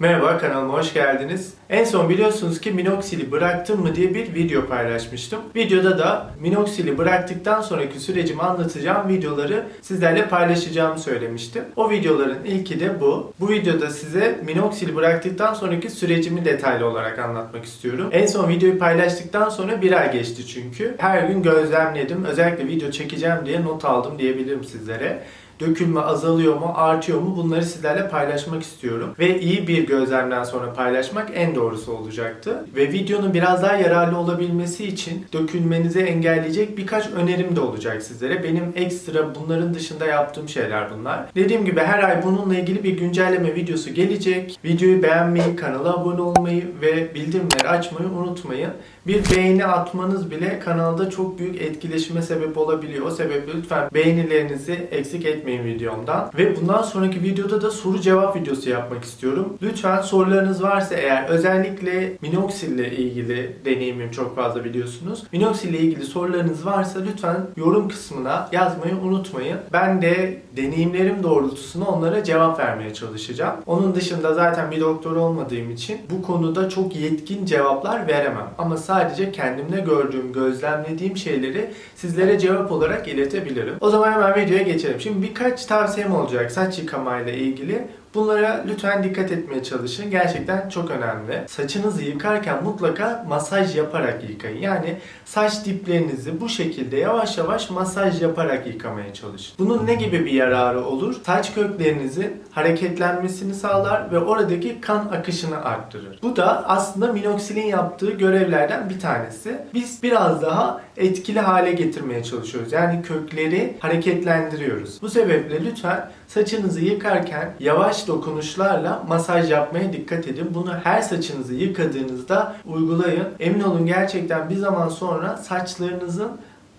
Merhaba kanalıma hoş geldiniz. En son biliyorsunuz ki minoksili bıraktım mı diye bir video paylaşmıştım. Videoda da minoksili bıraktıktan sonraki sürecimi anlatacağım videoları sizlerle paylaşacağımı söylemiştim. O videoların ilki de bu. Bu videoda size minoksili bıraktıktan sonraki sürecimi detaylı olarak anlatmak istiyorum. En son videoyu paylaştıktan sonra bir ay geçti çünkü. Her gün gözlemledim. Özellikle video çekeceğim diye not aldım diyebilirim sizlere dökülme azalıyor mu, artıyor mu bunları sizlerle paylaşmak istiyorum. Ve iyi bir gözlemden sonra paylaşmak en doğrusu olacaktı. Ve videonun biraz daha yararlı olabilmesi için dökülmenizi engelleyecek birkaç önerim de olacak sizlere. Benim ekstra bunların dışında yaptığım şeyler bunlar. Dediğim gibi her ay bununla ilgili bir güncelleme videosu gelecek. Videoyu beğenmeyi, kanala abone olmayı ve bildirimleri açmayı unutmayın. Bir beğeni atmanız bile kanalda çok büyük etkileşime sebep olabiliyor. O sebeple lütfen beğenilerinizi eksik etmeyin videomdan. Ve bundan sonraki videoda da soru cevap videosu yapmak istiyorum. Lütfen sorularınız varsa eğer özellikle Minoxidil ile ilgili deneyimim çok fazla biliyorsunuz. Minoxidil ile ilgili sorularınız varsa lütfen yorum kısmına yazmayı unutmayın. Ben de deneyimlerim doğrultusunda onlara cevap vermeye çalışacağım. Onun dışında zaten bir doktor olmadığım için bu konuda çok yetkin cevaplar veremem. Ama sadece kendimde gördüğüm, gözlemlediğim şeyleri sizlere cevap olarak iletebilirim. O zaman hemen videoya geçelim. Şimdi birkaç tavsiyem olacak saç yıkamayla ilgili. Bunlara lütfen dikkat etmeye çalışın. Gerçekten çok önemli. Saçınızı yıkarken mutlaka masaj yaparak yıkayın. Yani saç diplerinizi bu şekilde yavaş yavaş masaj yaparak yıkamaya çalışın. Bunun ne gibi bir yararı olur? Saç köklerinizin hareketlenmesini sağlar ve oradaki kan akışını arttırır. Bu da aslında minoksilin yaptığı görevlerden bir tanesi. Biz biraz daha etkili hale getirmeye çalışıyoruz. Yani kökleri hareketlendiriyoruz. Bu sebeple lütfen saçınızı yıkarken yavaş dokunuşlarla masaj yapmaya dikkat edin. Bunu her saçınızı yıkadığınızda uygulayın. Emin olun gerçekten bir zaman sonra saçlarınızın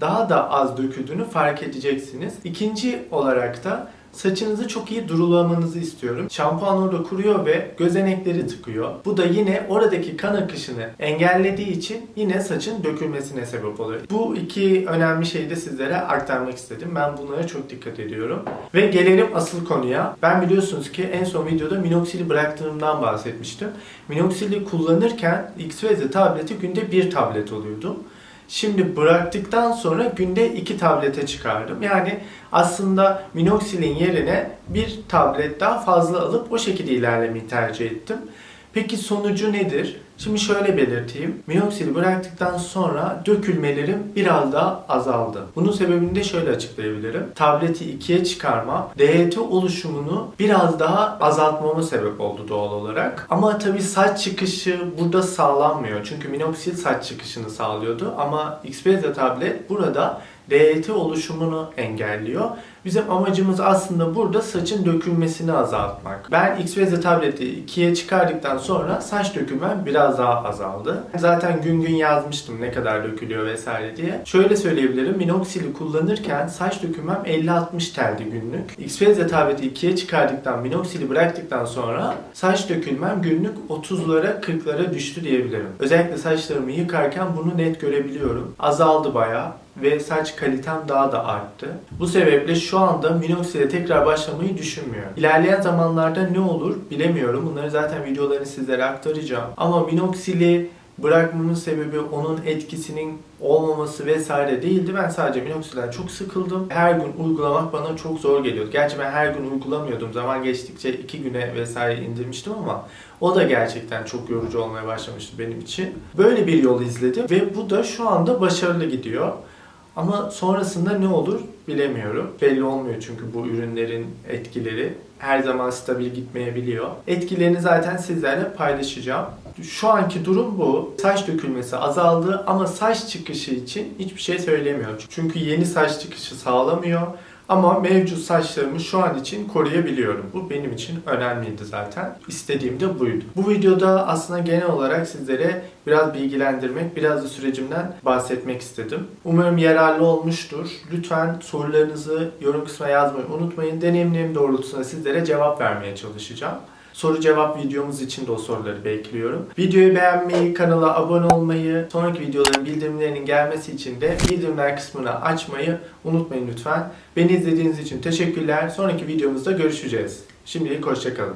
daha da az döküldüğünü fark edeceksiniz. İkinci olarak da Saçınızı çok iyi durulamanızı istiyorum. Şampuan orada kuruyor ve gözenekleri tıkıyor. Bu da yine oradaki kan akışını engellediği için yine saçın dökülmesine sebep oluyor. Bu iki önemli şeyi de sizlere aktarmak istedim. Ben bunlara çok dikkat ediyorum. Ve gelelim asıl konuya. Ben biliyorsunuz ki en son videoda minoksili bıraktığımdan bahsetmiştim. Minoksili kullanırken X ve Z tableti günde bir tablet oluyordu. Şimdi bıraktıktan sonra günde iki tablete çıkardım. Yani aslında minoksilin yerine bir tablet daha fazla alıp o şekilde ilerlemeyi tercih ettim. Peki sonucu nedir? Şimdi şöyle belirteyim. Minoksili bıraktıktan sonra dökülmelerim biraz daha azaldı. Bunun sebebini de şöyle açıklayabilirim. Tableti ikiye çıkarma, DHT oluşumunu biraz daha azaltmama sebep oldu doğal olarak. Ama tabii saç çıkışı burada sağlanmıyor. Çünkü minoksil saç çıkışını sağlıyordu. Ama Xperia tablet burada DHT oluşumunu engelliyor. Bizim amacımız aslında burada saçın dökülmesini azaltmak. Ben X-Veze tableti ikiye çıkardıktan sonra saç dökülmem biraz daha azaldı. Zaten gün gün yazmıştım ne kadar dökülüyor vesaire diye. Şöyle söyleyebilirim. Minoxidil'i kullanırken saç dökülmem 50-60 teldi günlük. X-Veze tableti ikiye çıkardıktan, minoksili bıraktıktan sonra saç dökülmem günlük 30'lara 40'lara düştü diyebilirim. Özellikle saçlarımı yıkarken bunu net görebiliyorum. Azaldı bayağı ve saç kalitem daha da arttı. Bu sebeple şu anda minoksile tekrar başlamayı düşünmüyorum. İlerleyen zamanlarda ne olur bilemiyorum. Bunları zaten videolarını sizlere aktaracağım. Ama minoksili bırakmamın sebebi onun etkisinin olmaması vesaire değildi. Ben sadece minoksilden çok sıkıldım. Her gün uygulamak bana çok zor geliyordu. Gerçi ben her gün uygulamıyordum. Zaman geçtikçe iki güne vesaire indirmiştim ama o da gerçekten çok yorucu olmaya başlamıştı benim için. Böyle bir yol izledim ve bu da şu anda başarılı gidiyor. Ama sonrasında ne olur bilemiyorum. Belli olmuyor çünkü bu ürünlerin etkileri her zaman stabil gitmeyebiliyor. Etkilerini zaten sizlerle paylaşacağım. Şu anki durum bu. Saç dökülmesi azaldı ama saç çıkışı için hiçbir şey söylemiyorum. Çünkü yeni saç çıkışı sağlamıyor. Ama mevcut saçlarımı şu an için koruyabiliyorum. Bu benim için önemliydi zaten. İstediğim de buydu. Bu videoda aslında genel olarak sizlere biraz bilgilendirmek, biraz da sürecimden bahsetmek istedim. Umarım yararlı olmuştur. Lütfen sorularınızı yorum kısmına yazmayı unutmayın. Deneyimlerim doğrultusunda sizlere cevap vermeye çalışacağım. Soru cevap videomuz için de o soruları bekliyorum. Videoyu beğenmeyi, kanala abone olmayı, sonraki videoların bildirimlerinin gelmesi için de bildirimler kısmını açmayı unutmayın lütfen. Beni izlediğiniz için teşekkürler. Sonraki videomuzda görüşeceğiz. Şimdilik hoşçakalın.